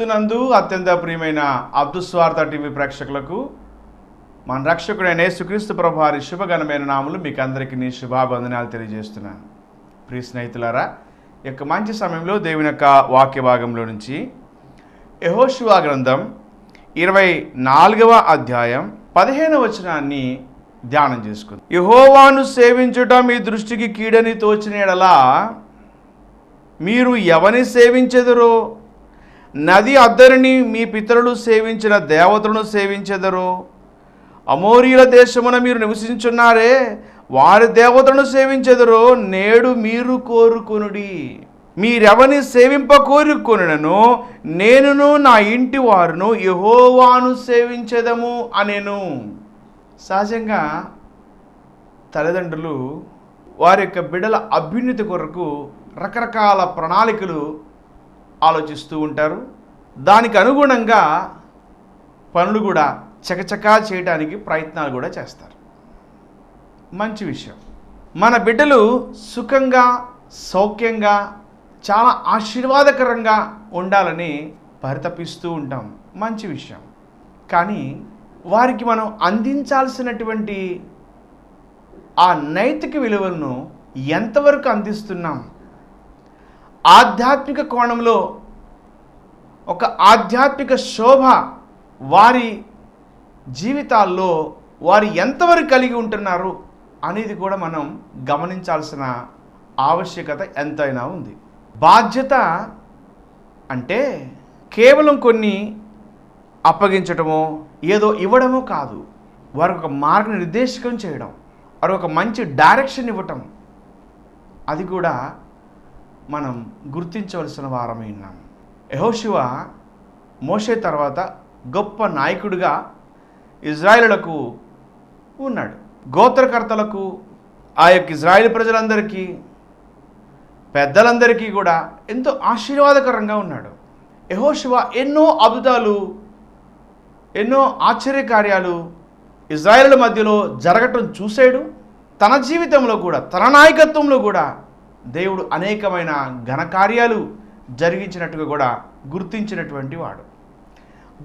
క్రీస్తునందు అత్యంత ప్రియమైన అబ్దుస్వార్థ టీవీ ప్రేక్షకులకు మన రక్షకుడైన యేసుక్రీస్తు ప్రభారి శుభగణమైన నాములు మీకు అందరికీ నీ శుభాబంధనాలు తెలియజేస్తున్నాను. ప్రియ స్నేహితులారా ఈ యొక్క మంచి సమయంలో దేవుని యొక్క వాక్య భాగంలో నుంచి యహోశివా గ్రంథం ఇరవై నాలుగవ అధ్యాయం పదిహేనవ వచనాన్ని ధ్యానం చేసుకుంది. యహోవాను సేవించుట మీ దృష్టికి కీడని తోచిన ఎడలా మీరు ఎవని సేవించెదరో నది అద్దరిని మీ పితరులు సేవించిన దేవతలను సేవించెదరో. అమోరీల దేశమున మీరు నివసించున్నారే వారి దేవతలను సేవించెదరో. నేడు మీరు కోరుకొనుడి. మీరెవని సేవింప కోరుకొనను నేనును నా ఇంటి వారును యహోవాను సేవించదము అనేను. సహజంగా తల్లిదండ్రులు వారి యొక్క బిడ్డల అభ్యున్నతి కొరకు రకరకాల ప్రణాళికలు ఆలోచిస్తూ ఉంటారు. దానికి అనుగుణంగా పనులు కూడా చకచకా చేయడానికి ప్రయత్నాలు కూడా చేస్తారు. మంచి విషయం. మన బిడ్డలు సుఖంగా సౌఖ్యంగా చాలా ఆశీర్వాదకరంగా ఉండాలని పరితపిస్తూ ఉంటాం. మంచి విషయం. కానీ వారికి మనం అందించాల్సినటువంటి ఆ నైతిక విలువలను ఎంతవరకు అందిస్తున్నాం? ఆధ్యాత్మిక కోణంలో ఒక ఆధ్యాత్మిక శోభ వారి జీవితాల్లో వారు ఎంతవరకు కలిగి ఉంటున్నారు అనేది కూడా మనం గమనించాల్సిన ఆవశ్యకత ఎంతైనా ఉంది. బాధ్యత అంటే కేవలం కొన్ని అప్పగించటమో ఏదో ఇవ్వడమో కాదు. వారికి ఒక మార్గనిర్దేశకం చేయడం వారు ఒక మంచి డైరెక్షన్ ఇవ్వటం. అది కూడా మనం గుర్తించవలసిన వారమై ఉన్నాం. యహోశివ మోషే తర్వాత గొప్ప నాయకుడిగా ఇజ్రాయిలులకు ఉన్నాడు. గోత్రకర్తలకు ఆ యొక్క ఇజ్రాయిల్ ప్రజలందరికీ పెద్దలందరికీ కూడా ఎంతో ఆశీర్వాదకరంగా ఉన్నాడు. యహోశివ ఎన్నో అద్భుతాలు ఎన్నో ఆశ్చర్యకార్యాలు ఇజ్రాయిల్ మధ్యలో జరగటం చూసాడు తన జీవితంలో కూడా తన నాయకత్వంలో కూడా దేవుడు అనేకమైన ఘనకార్యాలు జరిగించినట్టుగా కూడా గుర్తించినటువంటి వాడు.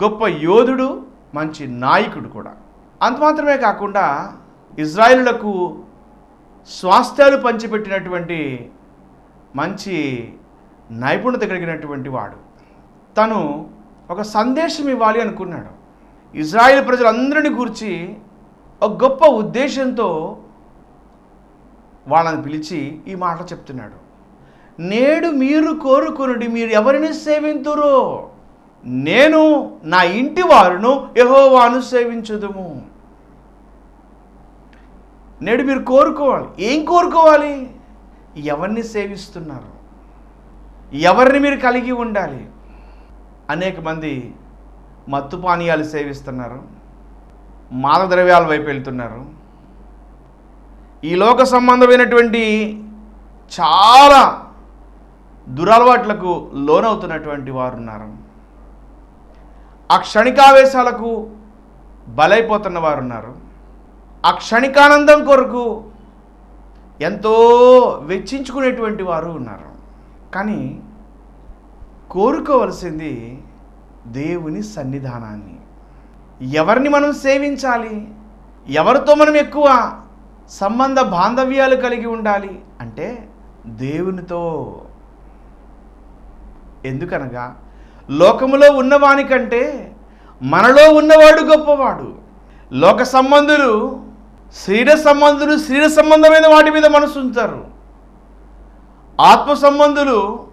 గొప్ప యోధుడు మంచి నాయకుడు కూడా. అంత మాత్రమే కాకుండా ఇజ్రాయిలులకు స్వాస్థ్యాలు పంచిపెట్టినటువంటి మంచి నైపుణ్యత కలిగినటువంటి వాడు. తను ఒక సందేశం ఇవ్వాలి అనుకున్నాడు. ఇజ్రాయిల్ ప్రజలందరిని గురించి ఒక గొప్ప ఉద్దేశంతో వాళ్ళని పిలిచి ఈ మాట చెప్తున్నాడు. నేడు మీరు కోరుకునుడి మీరు ఎవరిని సేవింతురు? నేను నా ఇంటి వారును యహోవాను సేవించుదుము. నేడు మీరు కోరుకోవాలి. ఏం కోరుకోవాలి? ఎవరిని సేవిస్తున్నారు? ఎవరిని మీరు కలిగి ఉండాలి? అనేక మంది మత్తు పానీయాలు సేవిస్తున్నారు. మాదద్రవ్యాల వైపు వెళ్తున్నారు. ఈ లోక సంబంధమైనటువంటి చాలా దురలవాట్లకు లోనవుతున్నటువంటి వారు ఉన్నారు ఆ క్షణికావేశాలకు బలైపోతున్న వారు ఉన్నారు ఆ క్షణికానందం కొరకు ఎంతో వెచ్చించుకునేటువంటి వారు ఉన్నారు. కానీ కోరుకోవలసింది దేవుని సన్నిధానాన్ని. ఎవరిని మనం సేవించాలి? ఎవరితో మనం ఎక్కువ సంబంధ బాంధవ్యాలు కలిగి ఉండాలి అంటే దేవునితో ఎందుకనగా లోకములో ఉన్నవానికంటే మనలో ఉన్నవాడు గొప్పవాడు. లోక సంబంధులు శరీర సంబంధులు శరీర సంబంధమైన వాటి మీద మనసు ఉంచారు. ఆత్మ సంబంధులు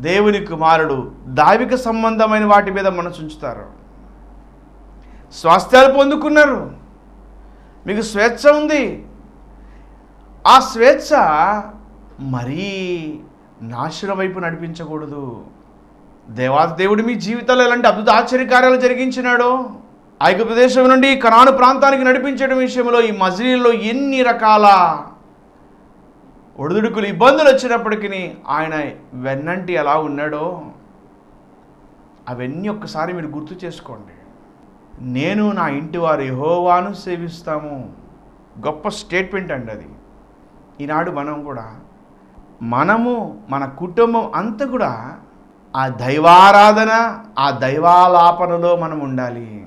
దేవుని కుమారుడు దైవిక సంబంధమైన వాటి మీద మనసు ఉంచుతారు. స్వాస్థ్యాలు పొందుకున్నారు. మీకు స్వేచ్ఛ ఉంది. ఆ స్వేచ్ఛ మరీ నాశనం వైపు నడిపించకూడదు. దేవాదేవుడు మీ జీవితాలు ఎలాంటి అద్భుత ఆశ్చర్యకార్యాలు జరిగించినాడో ఐక్య ప్రదేశం నుండి కనాను ప్రాంతానికి నడిపించడం విషయంలో ఈ మజిలీలో ఎన్ని రకాల ఒడిదుడుకులు ఇబ్బందులు వచ్చినప్పటికీ ఆయన వెన్నంటి ఎలా ఉన్నాడో అవన్నీ ఒక్కసారి మీరు గుర్తు చేసుకోండి. నేను నా ఇంటి వారు యహోవాను సేవిస్తాము. గొప్ప స్టేట్మెంట్ అండి అది. ఈనాడు మనం కూడా మనము మన కుటుంబం అంతా కూడా ఆ దైవారాధన ఆ దైవాలాపనలో మనం ఉండాలి.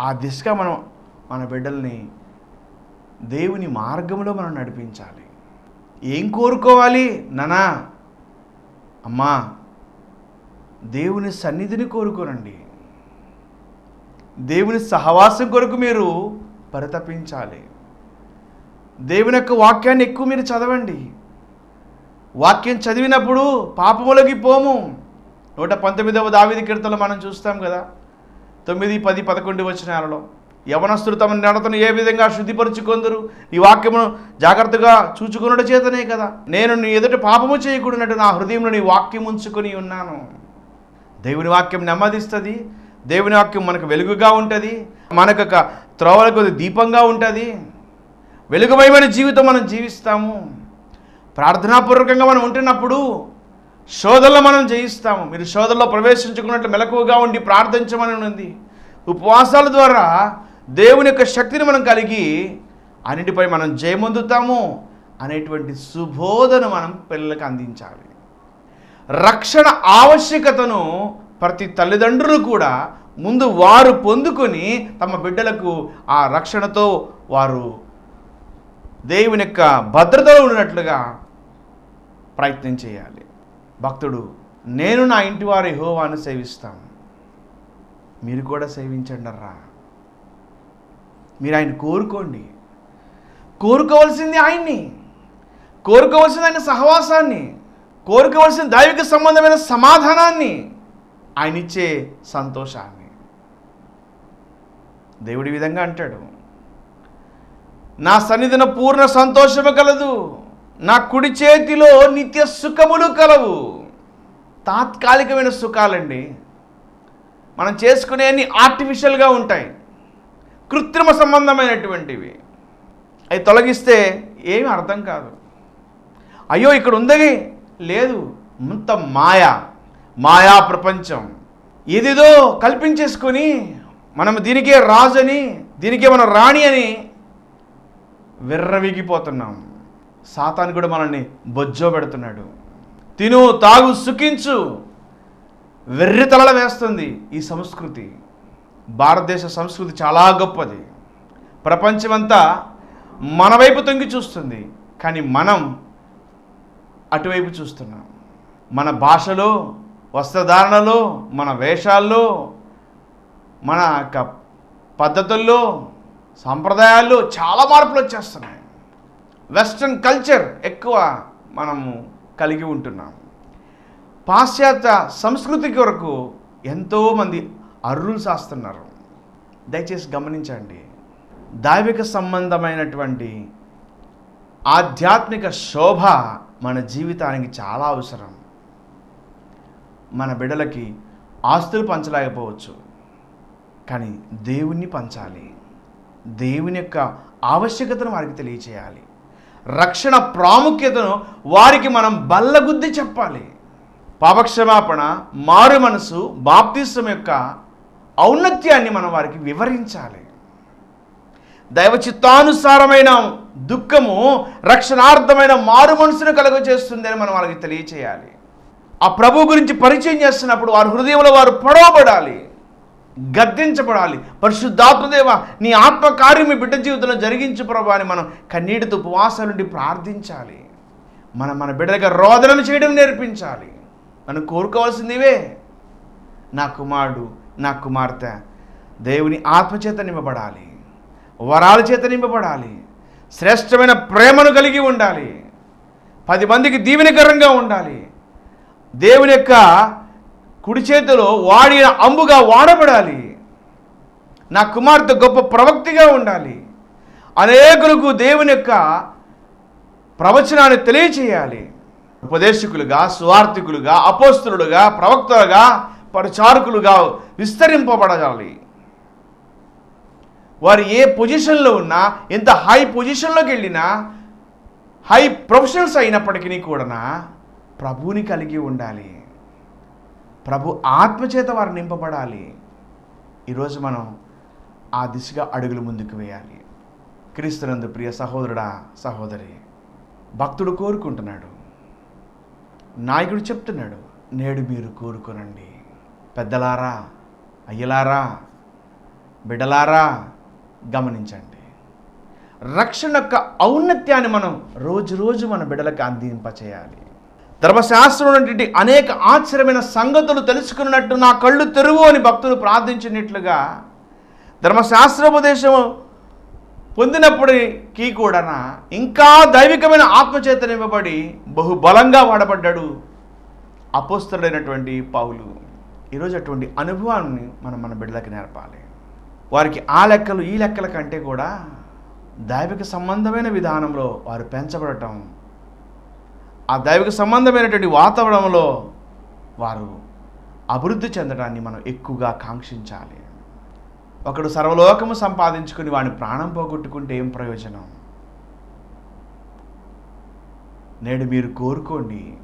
ఆ దిశగా మనం మన బిడ్డల్ని దేవుని మార్గంలో మనం నడిపించాలి. ఏం కోరుకోవాలి? నానా అమ్మా దేవుని సన్నిధిని కోరుకోనండి. దేవుని సహవాసం కొరకు మీరు పరితపించాలి. దేవుని యొక్క వాక్యాన్ని ఎక్కువ మీరు చదవండి. వాక్యం చదివినప్పుడు పాపములకి పోము. నూట పంతొమ్మిదవ దావిది కీర్తనలు మనం చూస్తాం కదా. తొమ్మిది పది పదకొండు వచ్చినాలలో యవనస్తులు తమ నడతను ఏ విధంగా శుద్ధిపరుచుకొందరు? ఈ వాక్యమును జాగ్రత్తగా చూచుకున్నట చేతనే కదా. నేను నీ ఎదుట పాపము చేయకూడనట్టు నా హృదయంలో నీ వాక్యం ఉంచుకొని ఉన్నాను. దేవుని వాక్యం నెమ్మదిస్తుంది. దేవుని వాక్యం మనకు వెలుగుగా ఉంటుంది మనకు ఒక త్రోవలకు దీపంగా ఉంటుంది. వెలుగుమయమైన జీవితం మనం జీవిస్తాము. ప్రార్థనాపూర్వకంగా మనం ఉంటున్నప్పుడు శోధనలో మనం జయిస్తాము. మీరు శోధనలో ప్రవేశించుకున్నట్లు మెలకువగా ఉండి ప్రార్థించమని ఉంది. ఉపవాసాల ద్వారా దేవుని యొక్క శక్తిని మనం కలిగి అన్నిటిపై మనం జయమొందుతాము అనేటువంటి సుబోధన మనం పిల్లలకు అందించాలి. రక్షణ ఆవశ్యకతను ప్రతి తల్లిదండ్రులు కూడా ముందు వారు పొందుకొని తమ బిడ్డలకు ఆ రక్షణతో వారు దేవుని యొక్క భద్రతలో ఉన్నట్లుగా ప్రయత్నం చేయాలి. భక్తుడు నేను నా ఇంటి వారి హోవాను సేవిస్తాను మీరు కూడా సేవించండి రా మీరు ఆయన కోరుకోండి. కోరుకోవాల్సింది ఆయన్ని. కోరుకోవాల్సింది ఆయన సహవాసాన్ని. కోరుకోవాల్సిన దైవిక సంబంధమైన సమాధానాన్ని. ఆయన ఇచ్చే సంతోషాన్ని. దేవుడి విధంగా అంటాడు నా సన్నిధిన పూర్ణ సంతోషము కలదు నా కుడి చేతిలో నిత్య సుఖములు కలవు. తాత్కాలికమైన సుఖాలండి మనం చేసుకునే అన్ని ఆర్టిఫిషియల్గా ఉంటాయి కృత్రిమ సంబంధమైనటువంటివి. అవి తొలగిస్తే ఏమి అర్థం కాదు. అయ్యో ఇక్కడ ఉందని లేదు ఇంత మాయ. మాయా ప్రపంచం. ఏదేదో కల్పించేసుకొని మనం దీనికే రాజని దీనికే మనం రాణి అని విర్రవీగిపోతున్నాం. సాతాను కూడా మనల్ని బొజ్జో పెడుతున్నాడు. తిను తాగు సుఖించు. వెర్రి తలల వేస్తుంది ఈ సంస్కృతి. భారతదేశ సంస్కృతి చాలా గొప్పది. ప్రపంచమంతా మన వైపు తొంగి చూస్తుంది. కానీ మనం అటువైపు చూస్తున్నాం. మన భాషలో వస్త్రధారణలో మన వేషాల్లో మన యొక్క పద్ధతుల్లో సాంప్రదాయాల్లో చాలా మార్పులు వచ్చేస్తున్నాయి. వెస్ట్రన్ కల్చర్ ఎక్కువ మనము కలిగి ఉంటున్నాం పాశ్చాత్య సంస్కృతి కొరకు ఎంతోమంది అర్రులు సాస్తున్నారు. దయచేసి గమనించండి. దైవిక సంబంధమైనటువంటి ఆధ్యాత్మిక శోభ మన జీవితానికి చాలా అవసరం. మన బిడ్డలకి ఆస్తులు పంచలేకపోవచ్చు. కానీ దేవుణ్ణి పంచాలి. దేవుని యొక్క ఆవశ్యకతను వారికి తెలియచేయాలి. రక్షణ ప్రాముఖ్యతను వారికి మనం బల్లగుద్ది చెప్పాలి. పాపక్షమాపణ మారు మనసు బాప్తిస్వం యొక్క ఔన్నత్యాన్ని మనం వారికి వివరించాలి. దైవ చిత్తానుసారమైన దుఃఖము రక్షణార్థమైన మారు మనసును కలుగ చేస్తుందని మనం వాళ్ళకి తెలియచేయాలి. ఆ ప్రభు గురించి పరిచయం చేస్తున్నప్పుడు వారి హృదయంలో వారు పొడవబడాలి గద్దించబడాలి. పరిశుద్ధాత్మదేవ నీ ఆత్మకార్యం మీ బిడ్డ జీవితంలో జరిగించు ప్రభు అని మనం కన్నీటితో ఉపవాసాల నుండి ప్రార్థించాలి. మనం మన బిడ్డగా రోదనలు చేయడం నేర్పించాలి. మనం కోరుకోవాల్సిందివే. నా కుమారుడు నా కుమార్తె దేవుని ఆత్మచేత నింపబడాలి. వరాల చేత నింపబడాలి. శ్రేష్టమైన ప్రేమను కలిగి ఉండాలి. పది మందికి దీవెనకరంగా ఉండాలి. దేవుని యొక్క కుడి చేతిలో వాడిన అంబుగా వాడబడాలి. నా కుమార్తె గొప్ప ప్రవక్తిగా ఉండాలి. అనేకులకు దేవుని యొక్క ప్రవచనాన్ని తెలియచేయాలి. ఉపదేశకులుగా సువార్థికులుగా అపోస్తులుగా ప్రవక్తలుగా పరిచారకులుగా విస్తరింపబడాలి. వారు ఏ పొజిషన్లో ఉన్నా ఎంత హై పొజిషన్లోకి వెళ్ళినా హై ప్రొఫెషనల్స్ అయినప్పటికీ కూడా ప్రభువుని కలిగి ఉండాలి. ప్రభు ఆత్మచేత వారు నింపబడాలి. ఈరోజు మనం ఆ దిశగా అడుగులు ముందుకు వేయాలి. క్రీస్తునందు ప్రియ సహోదరుడా సహోదరి భక్తుడు కోరుకుంటున్నాడు. నాయకుడు చెప్తున్నాడు నేడు మీరు కోరుకోనండి. పెద్దలారా అయ్యలారా బిడ్డలారా గమనించండి. రక్షణ యొక్క ఔన్నత్యాన్ని మనం రోజు రోజు మన బిడ్డలకు అందింపచేయాలి. ధర్మశాస్త్రం ఉన్నటువంటి అనేక ఆశ్చర్యమైన సంగతులు తెలుసుకున్నట్టు నా కళ్ళు తెరువు అని భక్తులు ప్రార్థించినట్లుగా ధర్మశాస్త్రోపదేశం పొందినప్పటికీ కూడా ఇంకా దైవికమైన ఆత్మచేతనివ్వబడి బహుబలంగా వాడబడ్డాడు అపోస్తలుడైనటువంటి పౌలు. ఈరోజు అటువంటి అనుభవాన్ని మనం మన బిడ్డలకి నేర్పాలి. వారికి ఆ లెక్కలు ఈ లెక్కల కంటే కూడా దైవిక సంబంధమైన విధానంలో వారు పెంచబడటం ఆ దైవిక సంబంధమైనటువంటి వాతావరణంలో వారు అభివృద్ధి చెందడాన్ని మనం ఎక్కువగా కాంక్షించాలి. ఒకడు సర్వలోకము సంపాదించుకుని వాడిని ప్రాణం పోగొట్టుకుంటే ఏం ప్రయోజనం? నేడు మీరు కోరుకోండి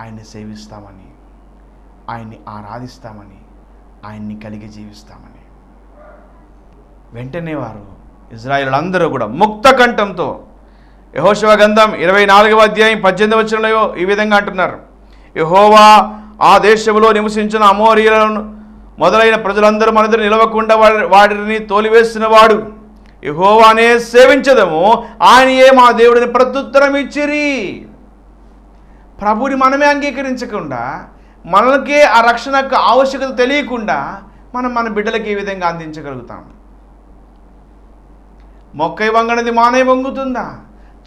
ఆయన్ని సేవిస్తామని ఆయన్ని ఆరాధిస్తామని ఆయన్ని కలిగి జీవిస్తామని. వెంటనే వారు ఇజ్రాయిల్ అందరూ కూడా ముక్త కంఠంతో యహోశివ గంధం ఇరవై నాలుగవ అధ్యాయం పద్దెనిమిది వచ్చినలో ఈ విధంగా అంటున్నారు. యహోవా ఆ దేశంలో నివసించిన అమోరియలను మొదలైన ప్రజలందరూ మనందరూ నిలవకుండా వాడిని తోలివేసిన వాడు యహోవానే సేవించదము ఆయనయే మా దేవుడిని ప్రత్యుత్తరం ఇచ్చిరి ప్రభుని మనమే అంగీకరించకుండా మనకే ఆ రక్షణకు ఆవశ్యకత తెలియకుండా మనం మన బిడ్డలకి ఈ విధంగా అందించగలుగుతాం. మొక్కై వంగనది మానే వంగుతుందా?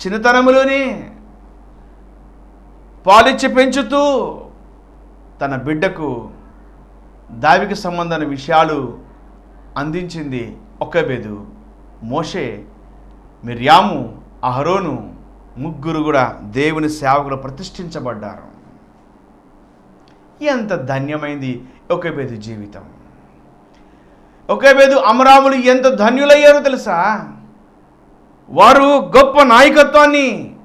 చిన్నతనములోనే పాలిచ్చి పెంచుతూ తన బిడ్డకు దావికి సంబంధమైన విషయాలు అందించింది ఒక్కబేదు. మోషే మిర్యాము అహరోను ముగ్గురు కూడా దేవుని సేవకులు ప్రతిష్ఠించబడ్డారు. ఎంత ధన్యమైంది ఒకేబేదు జీవితం. ఒకేబేదు అమరాములు ఎంత ధన్యులయ్యారో తెలుసా? వారు గొప్ప నాయకత్వాన్ని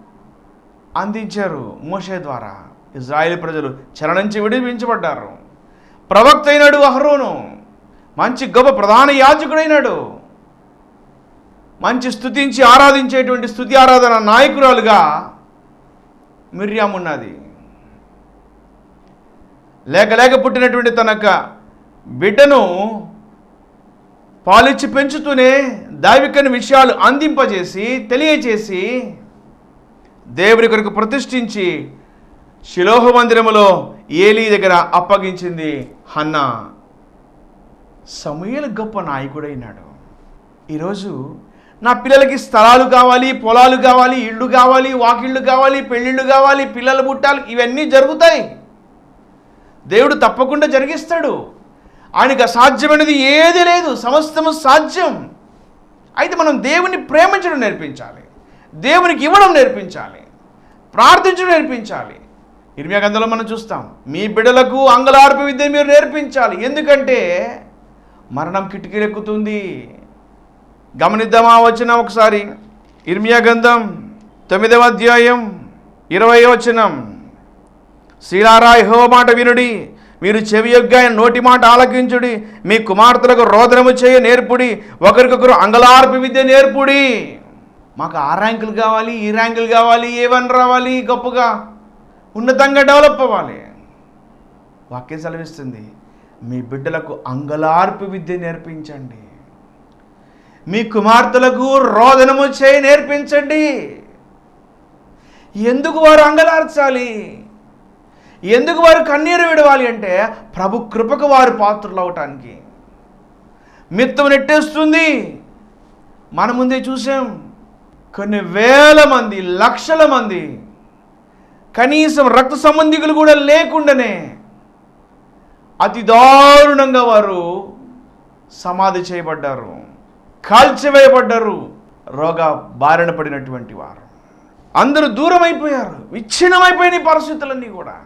అందించారు మోషే ద్వారా. ఇజ్రాయేల్ ప్రజలు చెర నుంచి విడిపించబడ్డారు. ప్రవక్త అయినాడు అహరోను. మంచి గొప్ప ప్రధాన యాజకుడైనాడు. మంచి స్థుతించి ఆరాధించేటువంటి స్థుతి ఆరాధన నాయకురాలుగా మిర్యాం ఉన్నది. లేక లేక పుట్టినటువంటి తన యొక్క బిడ్డను పాలిచ్చి పెంచుతూనే దైవికని విషయాలు అందింపజేసి తెలియచేసి దేవుని కొరకు ప్రతిష్ఠించి శిలోహ మందిరములో ఏలీ దగ్గర అప్పగించింది హన్న. సమూహలు గొప్ప నాయకుడైనాడు. ఈరోజు నా పిల్లలకి స్థలాలు కావాలి పొలాలు కావాలి ఇళ్ళు కావాలి వాకిళ్ళు కావాలి పెళ్ళిళ్ళు కావాలి పిల్లలు పుట్టాలి ఇవన్నీ జరుగుతాయి. దేవుడు తప్పకుండా జరిగిస్తాడు. ఆయనకు అసాధ్యమైనది ఏది లేదు సమస్తము సాధ్యం. అయితే మనం దేవుని ప్రేమించడం నేర్పించాలి. దేవునికి ఇవ్వడం నేర్పించాలి. ప్రార్థించడం నేర్పించాలి. ఇర్మియా గంధంలో మనం చూస్తాం మీ బిడలకు అంగలార్పు విద్య మీరు నేర్పించాలి. ఎందుకంటే మరణం కిటికీలెక్కుతుంది. గమనిద్దామా వచ్చిన ఒకసారి. ఇర్మియా గంధం తొమ్మిదవ అధ్యాయం ఇరవై వచనం. శీలారా హో మాట వినుడి. మీరు చెవియొగ్గా యొక్క నోటి మాట ఆలకించుడి. మీ కుమార్తెలకు రోదనము చేయ నేర్పుడి. ఒకరికొకరు అంగలార్పి విద్య నేర్పుడి. మాకు ఆ ర్యాంకులు కావాలి ఈ ర్యాంకులు కావాలి ఏవని రావాలి గొప్పగా. ఉన్నతంగా డెవలప్ అవ్వాలి. వాక్యం సెలవిస్తుంది. మీ బిడ్డలకు అంగళార్పి విద్య నేర్పించండి. మీ కుమార్తెలకు రోదనము చేయి నేర్పించండి. ఎందుకు వారు అంగలార్చాలి? ఎందుకు వారు కన్నీరు విడవాలి అంటే ప్రభు కృపకు వారు పాత్రలు అవటానికి మిత్తం నెట్టేస్తుంది. మన ముందే చూసాం. కొన్ని వేల మంది లక్షల మంది కనీసం రక్త సంబంధికులు కూడా లేకుండానే అతి దారుణంగా వారు సమాధి చేయబడ్డారు. కాల్చివేయబడ్డారు. రోగ బారిన పడినటువంటి వారు. అందరూ దూరం అయిపోయారు విచ్ఛిన్నమైపోయిన పరిస్థితులన్నీ కూడా.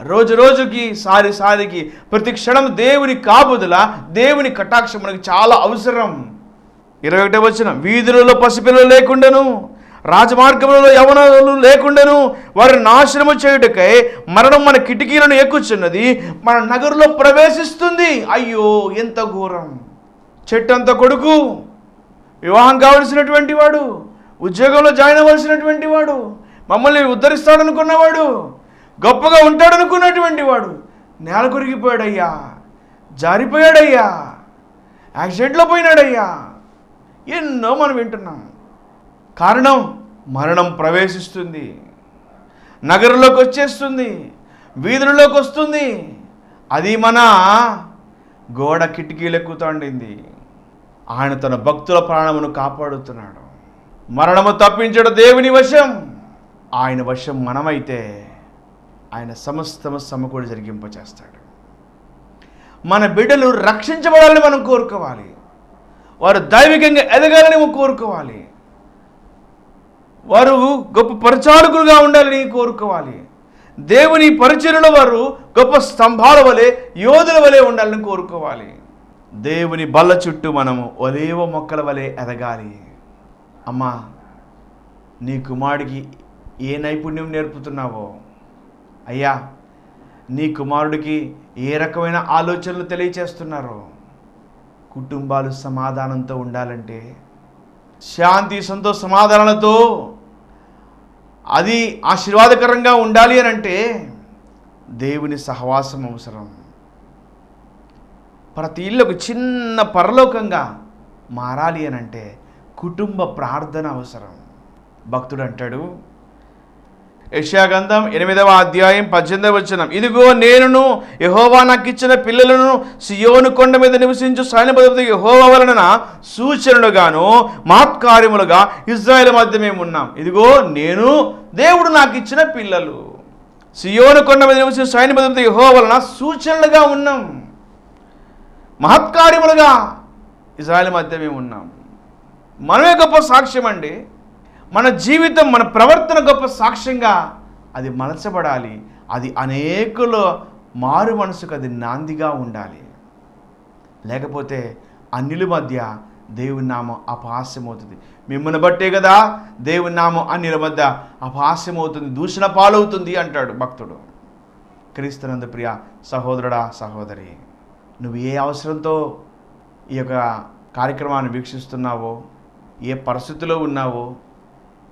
రోజు రోజుకి సారి సారికి ప్రతి క్షణం దేవుని కాపుదల దేవుని కటాక్షం మనకి చాలా అవసరం. ఇరవై ఒకటే వచ్చిన వీధులలో పసిపిల్లలు లేకుండాను రాజమార్గములలో యవనలు లేకుండాను వారిని నాశనము చేయుటకై మరణం మన కిటికీలను ఎక్కుచున్నది మన నగరులో ప్రవేశిస్తుంది. అయ్యో ఎంత ఘోరం! చెట్టంత కొడుకు వివాహం కావలసినటువంటి వాడు ఉద్యోగంలో జాయిన్ అవ్వాల్సినటువంటి వాడు మమ్మల్ని ఉద్ధరిస్తాడనుకున్నవాడు గొప్పగా ఉంటాడనుకున్నటువంటి వాడు. నేల కొరిగిపోయాడయ్యా. జారిపోయాడయ్యా. యాక్సిడెంట్లో పోయినాడయ్యా. ఎన్నో మనం వింటున్నాం. కారణం మరణం ప్రవేశిస్తుంది. నగరంలోకి వచ్చేస్తుంది. వీధులలోకి వస్తుంది. అది మన గోడ కిటికీలెక్కుతాండింది ఆయన తన భక్తుల ప్రాణమును కాపాడుతున్నాడు. మరణము తప్పించడం దేవుని వశం. ఆయన వశం మనమైతే ఆయన సమస్తమ సమకూడి జరిగింపచేస్తాడు. మన బిడ్డలు రక్షించబడాలని మనం కోరుకోవాలి. వారు దైవికంగా ఎదగాలని కోరుకోవాలి. వారు గొప్ప పరిచారకులుగా ఉండాలని కోరుకోవాలి. దేవుని పరిచర్యలో వారు గొప్ప స్తంభాల వలె యోధుల వలె ఉండాలని కోరుకోవాలి. దేవుని బల్ల చుట్టూ మనము ఒలేవ మొక్కల వలె ఎదగాలి. అమ్మా నీ కుమారుడికి ఏ నైపుణ్యం నేర్పుతున్నావో? అయ్యా నీ కుమారుడికి ఏ రకమైన ఆలోచనలు తెలియచేస్తున్నారో? కుటుంబాలు సమాధానంతో ఉండాలంటే శాంతి సంతోష సమాధానాలతో అది ఆశీర్వాదకరంగా ఉండాలి అని అంటే దేవుని సహవాసం అవసరం. ప్రతి ఇళ్ళకు ఒక చిన్న పరలోకంగా మారాలి అని అంటే కుటుంబ ప్రార్థన అవసరం. భక్తుడు అంటాడు యశాగంధం ఎనిమిదవ అధ్యాయం పద్దెనిమిదవ వచనం. ఇదిగో నేనును యహోవా నాకు ఇచ్చిన పిల్లలను సియోను కొండ మీద నివసించు సైన్యపతి యహోవా వలన సూచనలుగాను మహత్కార్యములుగా ఇజ్రాయెల్ మధ్య మేము ఉన్నాం. ఇదిగో నేను దేవుడు నాకు ఇచ్చిన పిల్లలు. సియోను కొండ మీద నివసించు సైన్యపతి యహో వలన సూచనలుగా ఉన్నాం. మహత్కార్యములుగా ఇజ్రాయెల్ మధ్య మేము ఉన్నాం. మనమే గొప్ప సాక్ష్యం అండి మన జీవితం మన ప్రవర్తన గొప్ప సాక్ష్యంగా అది మలచబడాలి. అది అనేకుల మారు మనసుకు అది నాందిగా ఉండాలి. లేకపోతే అన్నిల మధ్య దేవుని నామం అపహాస్యమవుతుంది. మిమ్మల్ని బట్టే కదా దేవుని నామం అన్నిల మధ్య అపహాస్యమవుతుంది దూషణ పాలవుతుంది అంటాడు భక్తుడు. క్రీస్తునందు ప్రియ సహోదరుడా సహోదరి నువ్వు ఏ అవసరంతో ఈ యొక్క కార్యక్రమాన్ని వీక్షిస్తున్నావో ఏ పరిస్థితిలో ఉన్నావో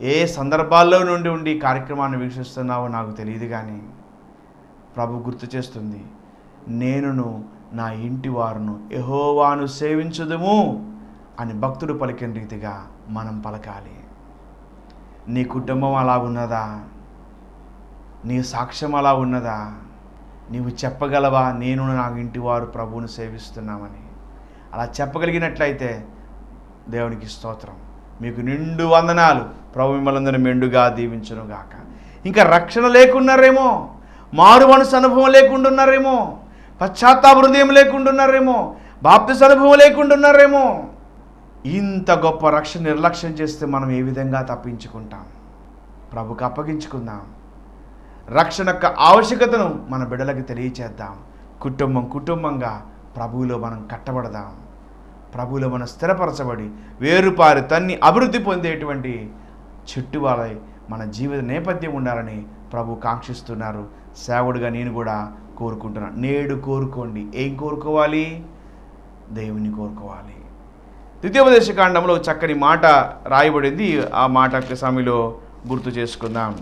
ఏ సందర్భాల్లో నుండి ఉండి కార్యక్రమాన్ని వీక్షిస్తున్నావో నాకు తెలియదు కానీ ప్రభు గుర్తు చేస్తుంది నేనును నా ఇంటి వారును ఎహోవాను సేవించుదుము అని భక్తుడు పలికిన రీతిగా మనం పలకాలి. నీ కుటుంబం అలా ఉన్నదా? నీ సాక్ష్యం అలా ఉన్నదా? నీవు చెప్పగలవా నేను నా ఇంటి వారు ప్రభువును సేవిస్తున్నామని? అలా చెప్పగలిగినట్లయితే దేవునికి స్తోత్రం. మీకు నిండు వందనాలు. ప్రభు మిమ్మల్ని మెండుగా దీవించనుగాక ఇంకా రక్షణ లేకున్నారేమో మారు మనసు అనుభవం లేకుండా ఉన్నారేమో పశ్చాత్తాప హృదయం లేకుండా ఉన్నారేమో బాప్తిస్ అనుభవం లేకుండా ఉన్నారేమో ఇంత గొప్ప రక్షణ నిర్లక్ష్యం చేస్తే మనం ఏ విధంగా తప్పించుకుంటాం? ప్రభుకు అప్పగించుకుందాం. రక్షణ యొక్క ఆవశ్యకతను మన బిడ్డలకు తెలియచేద్దాం. కుటుంబం కుటుంబంగా ప్రభువులో మనం కట్టబడదాం. ప్రభువులో మనం స్థిరపరచబడి వేరుపారి తన్ని అభివృద్ధి పొందేటువంటి చెట్టు వాళ్ళై మన జీవిత నేపథ్యం ఉండాలని ప్రభు కాంక్షిస్తున్నారు. సేవకుడిగా నేను కూడా కోరుకుంటున్నాను నేడు కోరుకోండి. ఏం కోరుకోవాలి? దేవుని కోరుకోవాలి. ద్వితీయోపదేశ కాండంలో చక్కని మాట రాయబడింది. ఆ మాట సమయంలో గుర్తు చేసుకుందాం.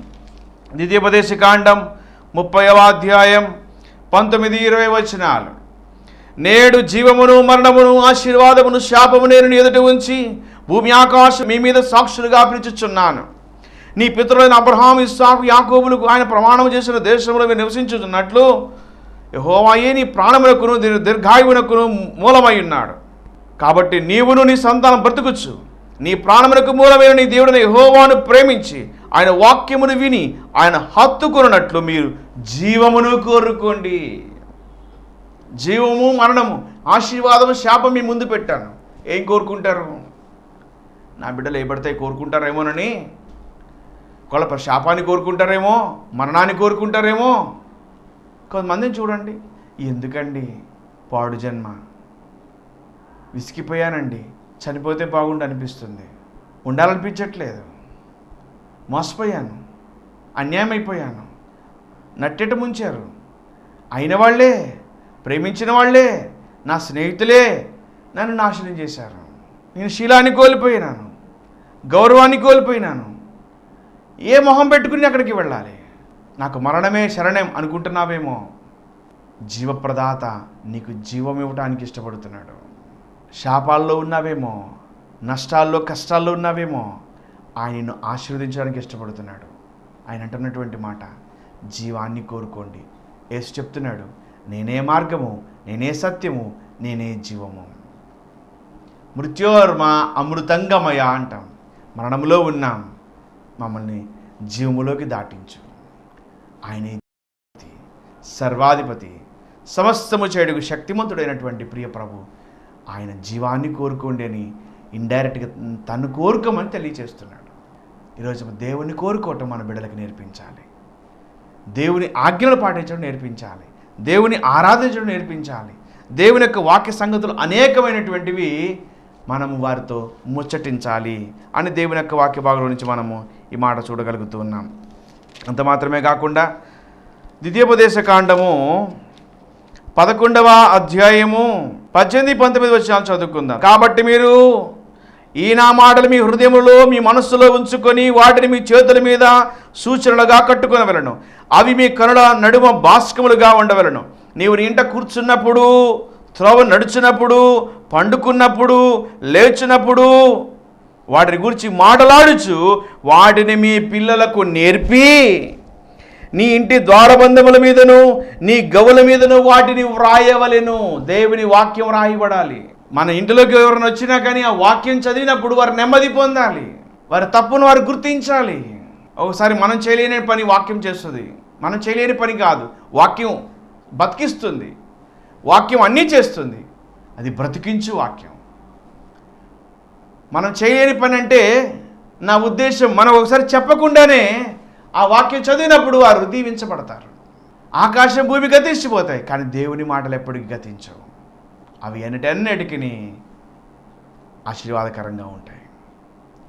ద్వితీయోపదేశ కాండం ముప్పైవ అధ్యాయం పంతొమ్మిది ఇరవై వచనాలు. నేడు జీవమును మరణమును ఆశీర్వాదమును శాపము నేను ఎదుట ఉంచి భూమి ఆకాశం మీ మీద సాక్షులుగా పిలుచుచున్నాను నీ పితరులైన అబ్రహాం ఇస్సాకు యాకోబులకు ఆయన ప్రమాణం చేసిన దేశంలో మీరు నివసించుతున్నట్లు యెహోవాయే నీ ప్రాణమునకును దీర్ఘాయువునకును మూలమై ఉన్నాడు. కాబట్టి నీవును నీ సంతానం బ్రతుకుచ్చు నీ ప్రాణమునకు మూలమైన నీ దేవుడిని యహోవాను ప్రేమించి ఆయన వాక్యమును విని ఆయన హత్తుకున్నట్లు మీరు జీవమును కోరుకోండి. జీవము మరణము ఆశీర్వాదము శాపం మీ ముందు పెట్టాను. ఏం కోరుకుంటారు? నా బిడ్డలు ఏ పడితే కోరుకుంటారేమోనని? కొలప శాపాన్ని కోరుకుంటారేమో? మరణాన్ని కోరుకుంటారేమో? కొంతమందిని చూడండి. ఎందుకండి? పాడు జన్మ. విసిగిపోయానండి. చనిపోతే బాగుండు అనిపిస్తుంది. ఉండాలనిపించట్లేదు. మోసపోయాను. అన్యాయం అయిపోయాను నట్టెట ముంచారు. అయిన వాళ్ళే ప్రేమించిన వాళ్ళే నా స్నేహితులే నన్ను నాశనం చేశారు. నేను శీలాన్ని కోల్పోయినాను గౌరవాన్ని కోల్పోయినాను. ఏ మొహం పెట్టుకుని అక్కడికి వెళ్ళాలి? నాకు మరణమే శరణం అనుకుంటున్నావేమో. జీవప్రదాత నీకు జీవం ఇవ్వటానికి ఇష్టపడుతున్నాడు. శాపాల్లో ఉన్నావేమో నష్టాల్లో కష్టాల్లో ఉన్నావేమో ఆయనను ఆశీర్వదించడానికి ఇష్టపడుతున్నాడు. ఆయన అంటున్నటువంటి మాట జీవాన్ని కోరుకోండి. ఏసు చెప్తున్నాడు నేనే మార్గము నేనే సత్యము నేనే జీవము. మృత్యోర్మ అమృతంగమయ అంటాం. మరణములో ఉన్నాం. మమ్మల్ని జీవములోకి దాటించు. ఆయనే సర్వాధిపతి సమస్తము చేడుకు శక్తిమంతుడైనటువంటి ప్రియ ప్రభు ఆయన జీవాన్ని కోరుకోండి అని ఇండైరెక్ట్గా తను కోరుకోమని తెలియచేస్తున్నాడు. ఈరోజు దేవుని కోరుకోవటం మన బిడ్డలకు నేర్పించాలి. దేవుని ఆజ్ఞలు పాటించడం నేర్పించాలి. దేవుని ఆరాధించడం నేర్పించాలి. దేవుని యొక్క వాక్య సంగతులు అనేకమైనటువంటివి మనము వారితో ముచ్చటించాలి అని దేవుని యొక్క వాక్య భాగంలో నుంచి మనము ఈ మాట చూడగలుగుతూ ఉన్నాం. అంత మాత్రమే కాకుండా ద్వితీయోపదేశ కాండము పదకొండవ అధ్యాయము పద్దెనిమిది పంతొమ్మిది వచ్చిన చదువుకుందాం. కాబట్టి మీరు ఈ నా మాటలు మీ హృదయంలో మీ మనస్సులో ఉంచుకొని వాటిని మీ చేతుల మీద సూచనలుగా కట్టుకొనవలను అవి మీ కనుల నడుమ బాస్కములుగా ఉండవలను. నీవు నీ ఇంట కూర్చున్నప్పుడు త్రోవ నడుచున్నప్పుడు పండుకున్నప్పుడు లేచినప్పుడు వాటిని గురించి మాటలాడుచు వాటిని మీ పిల్లలకు నేర్పి. నీ ఇంటి ద్వారబంధముల మీదను నీ గవుల మీదను వాటిని వ్రాయవలెను. దేవుని వాక్యం రాయబడాలి. మన ఇంటిలోకి ఎవరైనా వచ్చినా కానీ ఆ వాక్యం చదివినప్పుడు వారు నెమ్మది పొందాలి. వారి తప్పును వారు గుర్తించాలి. ఒకసారి మనం చేయలేని పని వాక్యం చేస్తుంది. మనం చేయలేని పని కాదు. వాక్యం బతికిస్తుంది. వాక్యం అన్నీ చేస్తుంది. అది బ్రతికించు వాక్యం. మనం చేయలేని పని అంటే నా ఉద్దేశం మనం ఒకసారి చెప్పకుండానే ఆ వాక్యం చదివినప్పుడు వారు దీవించబడతారు. ఆకాశం భూమి గతించిపోతాయి. కానీ దేవుని మాటలు ఎప్పటికీ గతించవు. అవి అన్నిటన్నిటికీ ఆశీర్వాదకరంగా ఉంటాయి.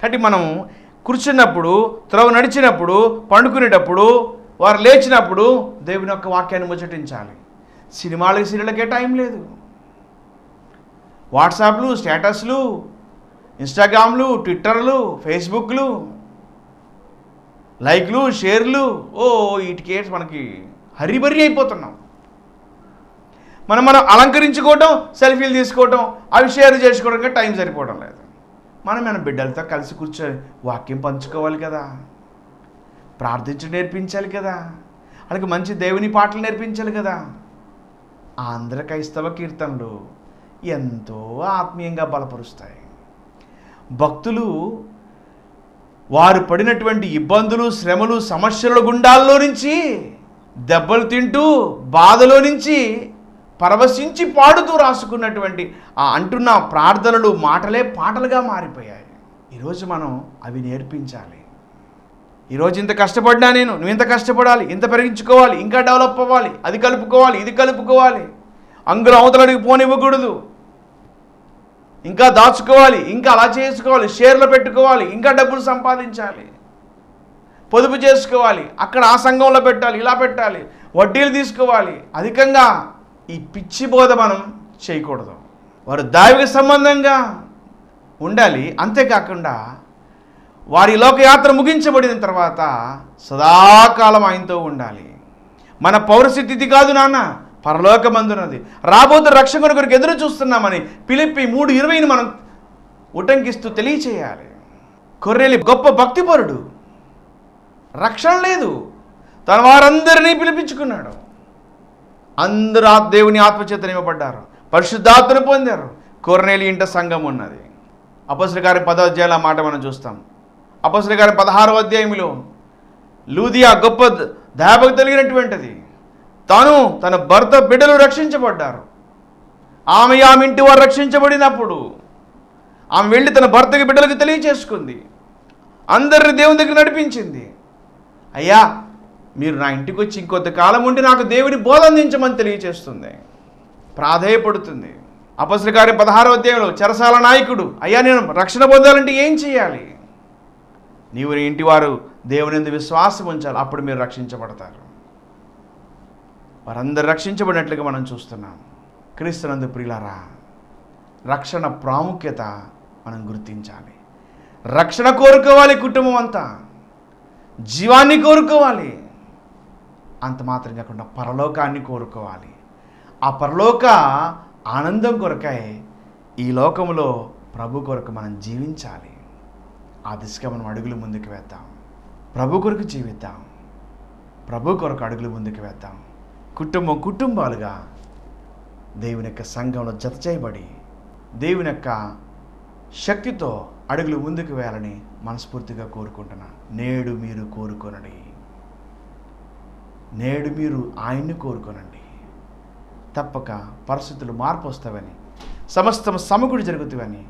కాబట్టి మనం కూర్చున్నప్పుడు త్రవ నడిచినప్పుడు పండుకునేటప్పుడు వారు లేచినప్పుడు దేవుని యొక్క వాక్యాన్ని ముచ్చటించాలి. సినిమాలకి సీరియళ్ళకే టైం లేదు. వాట్సాప్లు స్టేటస్లు ఇన్స్టాగ్రామ్లు ట్విట్టర్లు ఫేస్బుక్లు లైక్లు షేర్లు ఓ వీటికే మనకి హరిబరి అయిపోతున్నాం. మనం మనం అలంకరించుకోవటం సెల్ఫీలు తీసుకోవటం అవి షేర్ చేసుకోవడానికి టైం సరిపోవడం లేదు. మనం మన బిడ్డలతో కలిసి కూర్చొని వాక్యం పంచుకోవాలి కదా. ప్రార్థించడం నేర్పించాలి కదా. వాళ్ళకి మంచి దేవుని పాటలు నేర్పించాలి కదా. ఆంధ్ర క్రైస్తవ కీర్తనలు ఎంతో ఆత్మీయంగా బలపరుస్తాయి. భక్తులు వారు పడినటువంటి ఇబ్బందులు శ్రమలు సమస్యల గుండాల్లో నుంచి దెబ్బలు తింటూ బాధలో నుంచి పరవశించి పాడుతూ రాసుకున్నటువంటి ఆ అంటున్న ప్రార్థనలు మాటలే పాటలుగా మారిపోయాయి. ఈరోజు మనం అవి నేర్పించాలి. ఈరోజు ఇంత కష్టపడ్డా నేను నువ్వు ఇంత కష్టపడాలి ఇంత పెరిగించుకోవాలి ఇంకా డెవలప్ అవ్వాలి అది కలుపుకోవాలి ఇది కలుపుకోవాలి. అంగుల అవతలడికి పోనివ్వకూడదు. ఇంకా దాచుకోవాలి ఇంకా అలా చేసుకోవాలి షేర్లు పెట్టుకోవాలి ఇంకా డబ్బులు సంపాదించాలి. పొదుపు చేసుకోవాలి అక్కడ ఆ సంఘంలో పెట్టాలి ఇలా పెట్టాలి వడ్డీలు తీసుకోవాలి అధికంగా ఈ పిచ్చి బోధ మనం చేయకూడదు. వారు దైవిక సంబంధంగా ఉండాలి. అంతేకాకుండా వారి లోకయాత్ర ముగించబడిన తర్వాత సదాకాలం ఆయనతో ఉండాలి. మన పౌరస్థితి ఇది కాదు నాన్న పరలోకమందున్నది. రాబోతు రక్షకుని కొరకు ఎదురు చూస్తున్నామని పిలిపి మూడు ఇరవైని మనం ఉటంకిస్తూ తెలియచేయాలి. కొర్రెలి గొప్ప భక్తిపరుడు. రక్షణ లేదు. తన వారందరినీ పిలిపించుకున్నాడు. అందరూ ఆ దేవుని ఆత్మచేత నింపబడ్డారు పరిశుద్ధాత్మను పొందారు. కొర్నేలి ఇంట సంఘం ఉన్నది. అపసుల గారి పదో అధ్యాయుల మాట మనం చూస్తాం. అపసుల గారి పదహారవ అధ్యాయంలో లూదియా గొప్ప దయాభక్తి కలిగినటువంటిది తాను తన భర్త బిడ్డలు రక్షించబడ్డారు. ఆమె ఆమె ఇంటి వారు రక్షించబడినప్పుడు ఆమె వెళ్ళి తన భర్తకి బిడ్డలకు తెలియచేసుకుంది. అందరిని దేవుని దగ్గర నడిపించింది. అయ్యా మీరు నా ఇంటికి వచ్చి ఇంకొంతకాలం ఉండి నాకు దేవుని బోధ అందించమని తెలియచేస్తుంది. ప్రాధేయపడుతుంది. అపసరి గారి పదహారవ అధ్యాయంలో చెరసాల నాయకుడు అయ్యా నేను రక్షణ పొందాలంటే ఏం చేయాలి నీవు నీ ఇంటి వారు దేవుని ఎందు విశ్వాసం ఉంచాలి అప్పుడు మీరు రక్షించబడతారు. వారందరూ రక్షించబడినట్లుగా మనం చూస్తున్నాం. క్రీస్తునందు ప్రియులారా రక్షణ ప్రాముఖ్యత మనం గుర్తించాలి. రక్షణ కోరుకోవాలి కుటుంబం అంతా. జీవాన్ని కోరుకోవాలి. అంత మాత్రం కాకుండా పరలోకాన్ని కోరుకోవాలి. ఆ పరలోక ఆనందం కొరకై ఈ లోకంలో ప్రభు కొరకు మనం జీవించాలి. ఆ దిశగా మనం అడుగులు ముందుకు వేద్దాం. ప్రభు కొరకు జీవిద్దాం. ప్రభు కొరకు అడుగులు ముందుకు వేద్దాం. కుటుంబం కుటుంబాలుగా దేవుని యొక్క సంఘంలో జత చేయబడి దేవుని యొక్క శక్తితో అడుగులు ముందుకు వేయాలని మనస్ఫూర్తిగా కోరుకుంటున్నా నేడు మీరు కోరుకొనండి. నేడు మీరు ఆయన్ని కోరుకోనండి. తప్పక పరిస్థితులు మార్పు వస్తావని సమస్తం సమకూడి జరుగుతావని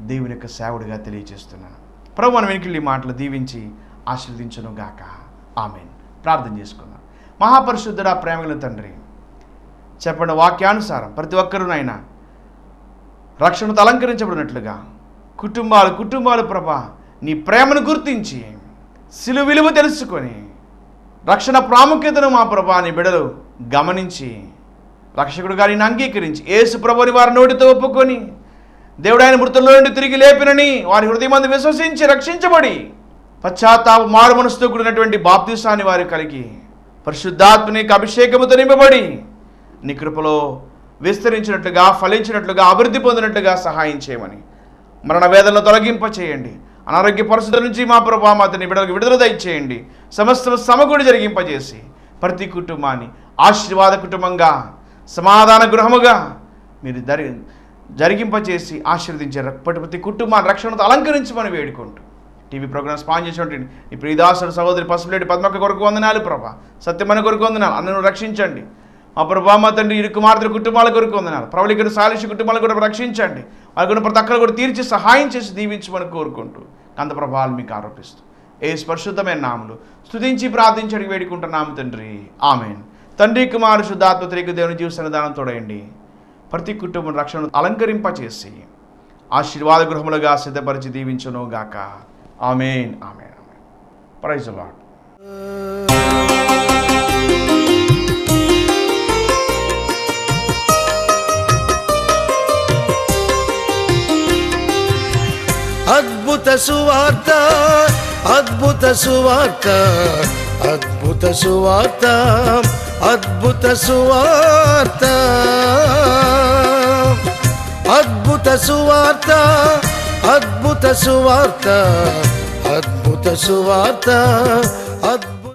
దేవుని యొక్క సేవుడిగా తెలియజేస్తున్నాను ప్రభు మనం వెనుకెళ్ళి మాటలు దీవించి ఆశీర్వదించను గాక. ఆమెన్. ప్రార్థన చేసుకుందాం. మహాపరిశుద్ధుడా ప్రేమగల తండ్రి చెప్పండి వాక్యానుసారం ప్రతి ఒక్కరునైనా రక్షణతో అలంకరించబడినట్లుగా కుటుంబాలు కుటుంబాలు ప్రభ నీ ప్రేమను గుర్తించి సిలు విలువ తెలుసుకొని రక్షణ ప్రాముఖ్యతను మా ప్రభా అని బిడలు గమనించి రక్షకుడు గారిని అంగీకరించి ఏసు ప్రభుని వారి నోటితో ఒప్పుకొని దేవుడు ఆయన మృతుల్లో నుండి తిరిగి లేపినని వారి హృదయమందు విశ్వసించి రక్షించబడి పశ్చాత్తాప మారు మనసుతో కూడినటువంటి బాప్తిసాన్ని వారు కలిగి పరిశుద్ధాత్మని అభిషేకముతో నింపబడి నీ కృపలో విస్తరించినట్లుగా ఫలించినట్లుగా అభివృద్ధి పొందినట్లుగా సహాయం చేయమని మరణ వేదనలు తొలగింప చేయండి అనారోగ్య పరిస్థితుల నుంచి మా ప్రభా మాతని బిడ్డలకు విడుదల దయచేయండి. సమస్తం సమకూడి జరిగింపజేసి ప్రతి కుటుంబాన్ని ఆశీర్వాద కుటుంబంగా సమాధాన గృహముగా మీరు దరి జరిగింపచేసి ఆశీర్వదించే ప్రతి ప్రతి కుటుంబాన్ని రక్షణతో అలంకరించమని వేడుకుంటూ టీవీ ప్రోగ్రామ్ స్పాన్ చేసినటువంటి ఈ ప్రియదాసుడు సహోదరి పసుపులేటి పద్మక్క కొరకు వందనాలు ప్రభా. సత్యమని కొరకు వందనాలు. అన్నను రక్షించండి. మా ప్రభా మా తండ్రి ఇరు కుమార్తెల కుటుంబాల కొరకు వందనాలు. ప్రవళికను సాలిషి కుటుంబాల కూడా రక్షించండి. వాళ్ళకున్న ప్రతి ఒక్కరు కూడా తీర్చి సహాయం చేసి దీవించమని కోరుకుంటూ కంద ప్రభావాలు మీకు ఆరోపిస్తూ ఏ స్పర్శుద్ధమైన నాములు స్తుతించి ప్రార్థించడానికి వేడుకుంటున్నాము తండ్రి. ఆమెన్. తండ్రి కుమారు శుద్ధాత్మ త్రిక దేవుని జీవిస్తున్న దానం తోడయండి. ప్రతి కుటుంబం రక్షణను అలంకరింపచేసి ఆశీర్వాద గృహములుగా సిద్ధపరిచి దీవించను గాక. Amen amen amen. Praise lord అద్భుత సువార్త అద్భుత సువార్త అద్భుత సువార్త అద్భుత సువార్త. అద్భుత సువార్త అద్భుత సువార్త అద్భుత సువార్త అద్భుత